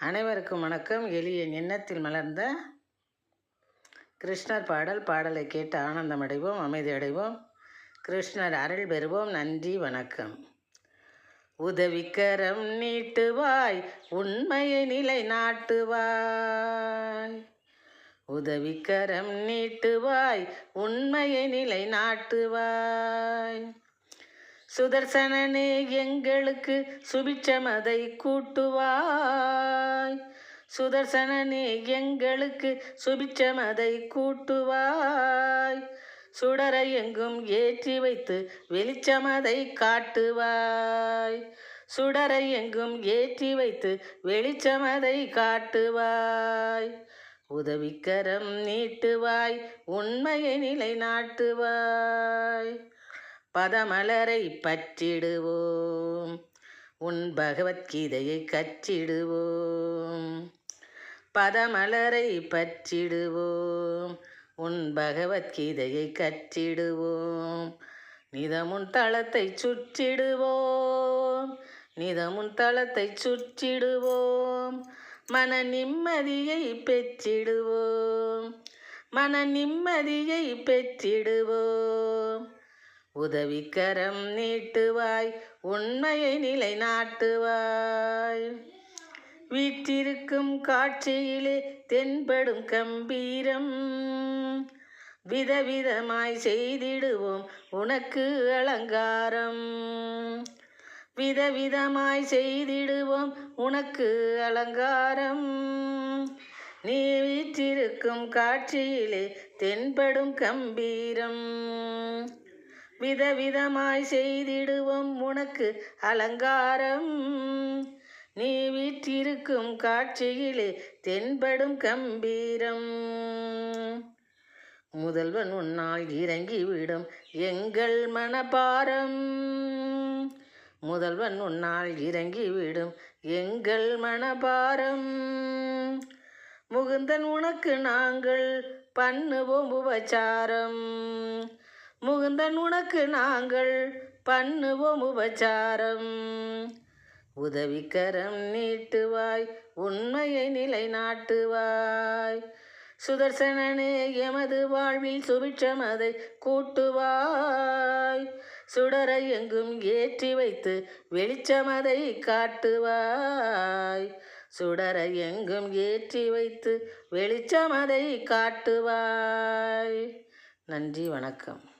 அனைவருக்கும் வணக்கம். எளிய எண்ணத்தில் மலர்ந்த கிருஷ்ணர் பாடல் பாடலை கேட்டு ஆனந்தம் அடைவோம் அமைதி அடைவோம் கிருஷ்ணர் அருள் பெறுவோம். நன்றி வணக்கம். உதவிக்கரம் நீட்டுவாய் உண்மையை நிலை நாட்டுவாய் உதவிக்கரம் நீட்டுவாய் உண்மையை நிலை நாட்டுவாய் சுதர்சனனே எங்களுக்கு சுபிட்சமதை கூட்டுவாய். சுதர்சனனே எங்களுக்கு சுபிட்சமதை கூட்டுவாய். சுடரை எங்கும் ஏற்றி வைத்து வெளிச்சமதை காட்டுவாய். சுடரை எங்கும் ஏற்றி வைத்து வெளிச்சமதை காட்டுவாய். உதவிக்கரம் நீட்டுவாய் உண்மையை நிலை நாட்டுவாய் பதமலரை பற்றிடுவோம். உன் பகவத்கீதையை கற்றிடுவோம். பதமலரை பற்றிடுவோம். உன் பகவத்கீதையை கற்றிடுவோம். நிதமுன் தளத்தை சுற்றிடுவோம். நிதமுன் தளத்தை சுற்றிடுவோம். மன நிம்மதியை பெற்றிடுவோம். மன நிம்மதியை பெற்றிடுவோம். உதவிக்கரம் நீட்டுவாய் உண்மையை நிலைநாட்டுவாய். வீற்றிருக்கும் காட்சியிலே தென்படும் கம்பீரம். விதவிதமாய் செய்திடுவோம் உனக்கு அலங்காரம். விதவிதமாய் செய்திடுவோம் உனக்கு அலங்காரம். நீ வீற்றிருக்கும் காட்சியிலே தென்படும் கம்பீரம். விதவிதமாய் செய்திடுவோம் உனக்கு அலங்காரம். நீ வீற்றிருக்கும் காட்சியிலே தென்படும் கம்பீரம். முதல்வன் உன்னால் இறங்கிவிடும் எங்கள் மனபாரம் முதல்வன் உன்னால் இறங்கிவிடும் எங்கள் மனபாரம் முகுந்தன் உனக்கு நாங்கள் பண்ணுவோம் உபச்சாரம். முகுந்தன் உனக்கு நாங்கள் பண்ணுவோம் உபச்சாரம். உதவிக்கரம் நீட்டுவாய் உண்மையை நிலை நாட்டுவாய் சுதர்சனனே எமது வாழ்வில் சுபிட்சம் அதை கூட்டுவாய். சுடரை எங்கும் ஏற்றி வைத்து வெளிச்சமதை காட்டுவாய். சுடரை எங்கும் ஏற்றி வைத்து வெளிச்சமதை காட்டுவாய். நன்றி வணக்கம்.